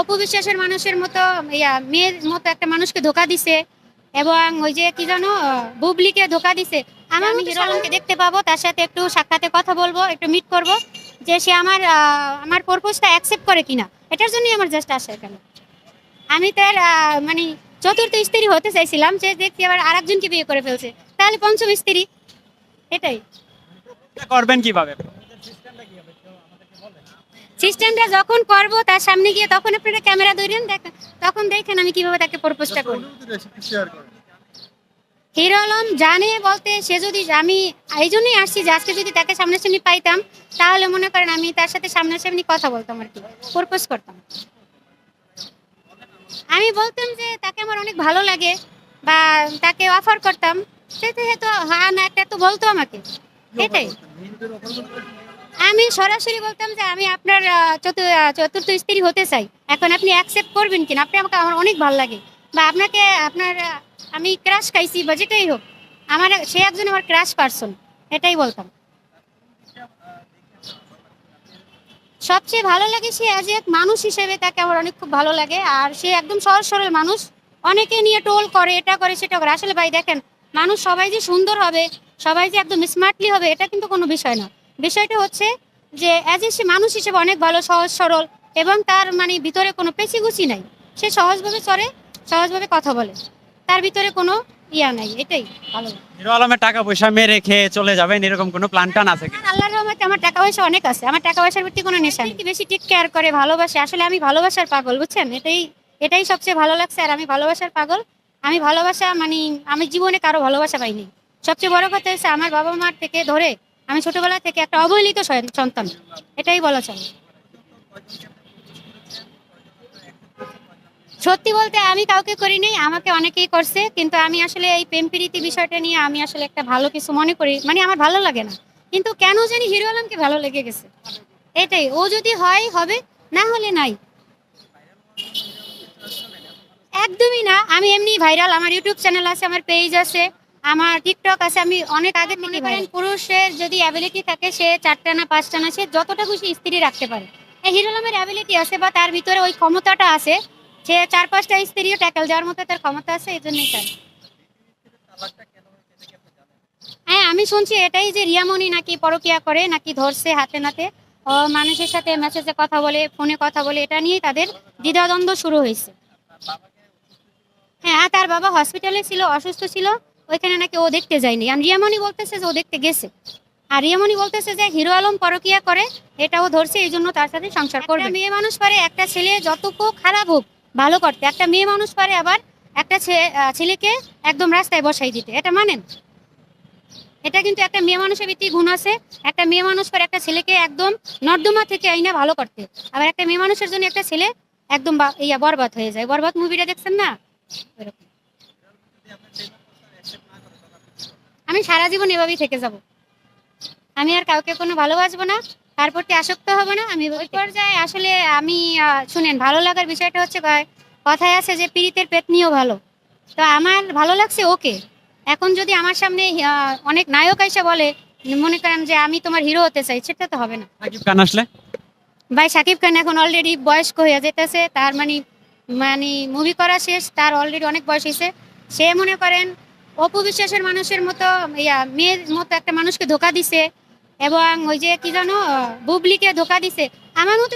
অপু বিশ্বাসের মানুষের মতো ইয়া মেয়ের মতো একটা মানুষকে ধোকা দিছে এবং ওই যে কি জানো বুবলিকে ধোকা দিছে। আমি আমি হিরো আলমকে দেখতে পাবো তার সাথে একটু সাক্ষাতে কথা বলব একটু মিট করব যে সে আমার আমার পারপোজটা অ্যাকসেপ্ট করে কিনা। এটার জন্যই আমার জাস্ট আসা এখানে। আমি তার মানে চতুর্থ স্ত্রী হতে চাইছিলাম যে দেখছি আবার আরেকজনকে বিয়ে করে ফেলছে। তাহলে পঞ্চম স্ত্রী এটাই। করবেন কীভাবে? সিস্টেমটা যখন করব তার সামনে গিয়ে তখন আপনারা ক্যামেরা ধরেন দেখেন তখন দেখেন আমি কীভাবে তাকে প্রপোজটা করি। শেয়ার করেন। হিরো আলম জানে বলতে সে যদি আমি এই জন্যই আসছি যে আজকে যদি তাকে সামনাসামনি পাইতাম তাহলে মনে করেন আমি তার সাথে সামনাসামনি কথা বলতাম আর কি প্রপোজ করতাম। আমি বলতাম যে তাকে আমার অনেক ভালো লাগে বা তাকে অফার করতাম সে তো হ্যাঁ না একটা তো বলতো আমাকে। এটাই। আমি সরাসরি বলতাম যে আমি আপনার চতুর্থ স্ত্রী হতে চাই। এখন আপনি অ্যাকসেপ্ট করবেন কিনা? আপনি আমাকে, আমার অনেক ভালো লাগে। বা আপনাকে, আপনার, আমি ক্রাশ খাইছি বা যেটাই হোক, আমার, সে একজন আমার ক্রাশ পার্সন এটাই বলতাম। সবচেয়ে ভালো লাগে সে অ্যাজ এক মানুষ হিসেবে, তাকে আমার অনেক খুব ভালো লাগে। আর সে একদম সহজ সরল মানুষ। অনেকে নিয়ে টোল করে, এটা করে, সেটা করে। আসলে ভাই, দেখেন, মানুষ সবাই যে সুন্দর হবে, সবাই যে একদম স্মার্টলি হবে, এটা কিন্তু কোনো বিষয় না। বিষয়টা হচ্ছে যে অ্যাজ এ সে মানুষ হিসেবে অনেক ভালো সহজ সরল এবং তার মানে ভিতরে কোনো পেঁচিগুচি নাই। সে সহজভাবে চলে সহজভাবে কথা বলে। তার ভিতরে কোনো ইয়া নাই এটাই ভালো। হিরো আলমের টাকা পয়সা মেরে খেয়ে চলে যাবেন এরকম কোনো প্ল্যান টান আছে কি? আল্লাহর রহমতে আমার টাকা পয়সা অনেক আছে। আমার টাকা পয়সার প্রতি কোনো নেশা নেই। বেশি টেক কেয়ার করে ভালোবাসে। আসলে আমি ভালোবাসার পাগল বুঝছেন? এটাই এটাই সবচেয়ে ভালো লাগছে। আর আমি ভালোবাসার পাগল। আমি ভালোবাসা মানে আমি জীবনে কারও ভালোবাসা পাইনি। সবচেয়ে বড় কথা হচ্ছে আমার বাবা মার থেকে ধরে আমি ছোটবেলা থেকে একটা অবহেলিত সন্তান। এটাই বলা চলে। সত্যি বলতে আমি কাউকে করিনি, আমাকে অনেকেই করছে, কিন্তু আমি আসলে এই প্রেম প্রীতি বিষয়টা নিয়ে আমি আসলে একটা ভালো কিছু মনে করি মানে আমার ভালো লাগে না। কিন্তু কেন জানি হিরো আলমকে ভালো লেগে গেছে। এটাই, ও যদি হয়, হবে, না হলে নাই। একদমই না, আমি এমনি ভাইরাল আমার ইউটিউব চ্যানেল আছে, আমার পেজ আছে। আমার টিকটক আছে, আমি অনেক আগে থেকে ভাইরাল পুরুষের যদি অ্যাবিলিটি থাকে, সে চারটা না পাঁচটা না সে যতটা খুশি স্ত্রী রাখতে পারে। এই অ্যাবিলিটি আছে বা তার ভিতরে ওই ক্ষমতাটা আছে, সে চার, পাঁচটা স্ত্রীও ট্যাকেল যাওয়ার মতো তার ক্ষমতা আছে, এই জন্যই তার হ্যাঁ আমি শুনছি এটাই যে রিয়ামণি নাকি পরকিয়া করে, নাকি ধরছে হাতে নাতে। মানুষের সাথে মেসেজে কথা বলে, ফোনে কথা বলে, এটা নিয়েই তাদের দ্বিধাদ্বন্দ্ব শুরু হয়েছে। হ্যাঁ তার বাবা হসপিটালে ছিল, অসুস্থ ছিল। ওইখানে নাকি ও দেখতে যায়নি। আর রিয়ামণি বলতেছে যে ও দেখতে গেছে। আর রিয়ামণি বলতেছে যে হিরো আলম পরকিয়া করে এটা ও ধরছে এই জন্য তার সাথে সংসার করবে। মেয়ে মানুষ পারে একটা ছেলে যতটুকু খারাপ হোক ভালো করতে। একটা মেয়ে মানুষ পারে আবার একটা ছেলেকে একদম রাস্তায় বসাই দিতে। এটা মানেন? এটা কিন্তু একটা মেয়ে মানুষের ভিত্তি গুণ আছে। একটা মেয়ে মানুষ পারে একটা ছেলেকে একদম নর্দমা থেকে আইনা ভালো করতে। আবার একটা মেয়ে মানুষের জন্য একটা ছেলে একদম ইয়া বরবাদ হয়ে যায়। বরবাদ মুভিটা দেখছেন না? আমি সারা জীবন এভাবেই থেকে যাব। আমি আর কাউকে কোনো ভালোবাসবো না তার প্রতি আসক্ত হব না আমি ওই পর্যায়ে আসলে আমি শুনেন ভালো লাগার বিষয়টা হচ্ছে কথায় আছে যে পীড়িতের পেতনিও ভালো। তো আমার ভালো লাগছে ওকে। এখন যদি আমার সামনে অনেক নায়ক এসে বলে মনে করেন যে আমি তোমার হিরো হতে চাই সেটা তো হবে না। সাকিব খান আসলে? ভাই সাকিব খান এখন অলরেডি বয়স্ক হয়ে যেতেছে তার মানে মানে মুভি করা শেষ তার অলরেডি অনেক বয়স হয়েছে। সে মনে করেন অপু বিশ্বাসের মানুষের মতো, ইয়া, মেয়ের মতো একটা মানুষকে ধোকা দিছে, এবং ওই যে কি জানো বুবলিকে ধোকা দিছে। আমার মতো